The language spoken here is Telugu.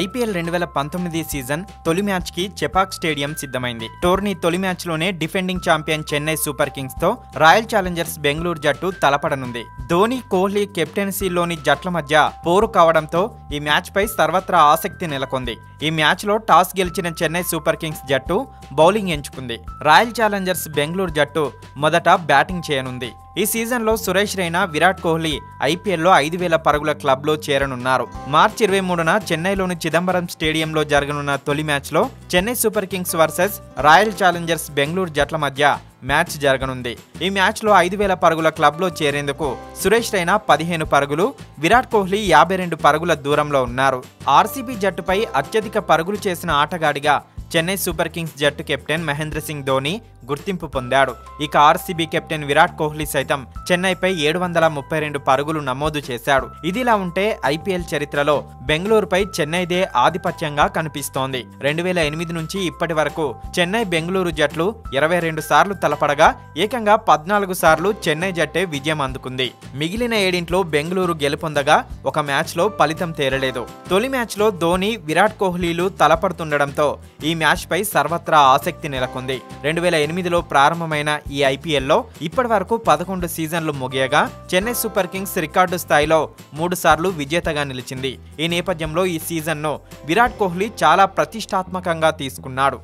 ఐపీఎల్ రెండు వేల పంతొమ్మిది సీజన్ తొలి మ్యాచ్కి చెపాక్ స్టేడియం సిద్ధమైంది. టోర్నీ తొలి మ్యాచ్లోనే డిఫెండింగ్ ఛాంపియన్ చెన్నై సూపర్ కింగ్స్తో రాయల్ ఛాలెంజర్స్ బెంగళూరు జట్టు తలపడనుంది. ధోని కోహ్లీ కెప్టెన్సీలోని జట్ల మధ్య పోరు కావడంతో ఈ మ్యాచ్ పై సర్వత్రా ఆసక్తి నెలకొంది. ఈ మ్యాచ్లో టాస్ గెలిచిన చెన్నై సూపర్ కింగ్స్ జట్టు బౌలింగ్ ఎంచుకుంది. రాయల్ ఛాలెంజర్స్ బెంగళూరు జట్టు మొదట బ్యాటింగ్ చేయనుంది. ఈ సీజన్లో సురేష్ రైనా విరాట్ కోహ్లీ ఐపీఎల్లో ఐదు వేల పరుగుల క్లబ్లో చేరనున్నారు. మార్చి ఇరవై మూడున చెన్నైలోని చిదంబరం స్టేడియంలో జరగనున్న తొలి మ్యాచ్లో Chennai Super Kings versus Royal Challengers Bengaluru జట్ల మధ్య మ్యాచ్ జరగనుంది. ఈ మ్యాచ్లో ఐదు వేల పరుగుల క్లబ్లో చేరేందుకు సురేష్ రైనా పదిహేను పరుగులు విరాట్ కోహ్లీ యాభై రెండు పరుగుల దూరంలో ఉన్నారు. ఆర్సీబీ జట్టుపై అత్యధిక పరుగులు చేసిన ఆటగాడిగా చెన్నై సూపర్ కింగ్స్ జట్టు కెప్టెన్ మహేంద్ర సింగ్ ధోని గుర్తింపు పొందాడు. ఇక ఆర్సీబీ కెప్టెన్ విరాట్ కోహ్లీ సైతం చెన్నైపై ఏడు వందల ముప్పై రెండు పరుగులు నమోదు చేశాడు. ఇదిలా ఉంటే ఐపీఎల్ చరిత్రలో బెంగళూరుపై చెన్నైదే ఆధిపత్యంగా కనిపిస్తోంది. రెండు వేల ఎనిమిది నుంచి ఇప్పటి వరకు చెన్నై బెంగళూరు జట్లు ఇరవై రెండు సార్లు తలపడగా ఏకంగా పద్నాలుగు సార్లు చెన్నై జట్టే విజయం అందుకుంది. మిగిలిన ఏడింట్లో బెంగళూరు గెలుపొందగా ఒక మ్యాచ్లో ఫలితం తేరలేదు తొలి మ్యాచ్లో ధోని విరాట్ కోహ్లీలు తలపడుతుండడంతో ఈ మ్యాచ్పై సర్వత్రా ఆసక్తి నెలకొంది. రెండు వేల ఎనిమిదిలో ప్రారంభమైన ఈ ఐపీఎల్లో ఇప్పటి వరకు పదకొండు సీజన్లు ముగియగా చెన్నై సూపర్ కింగ్స్ రికార్డు స్థాయిలో మూడు సార్లు విజేతగా నిలిచింది. ఈ నేపథ్యంలో ఈ సీజన్ను విరాట్ కోహ్లీ చాలా ప్రతిష్టాత్మకంగా తీసుకున్నాడు.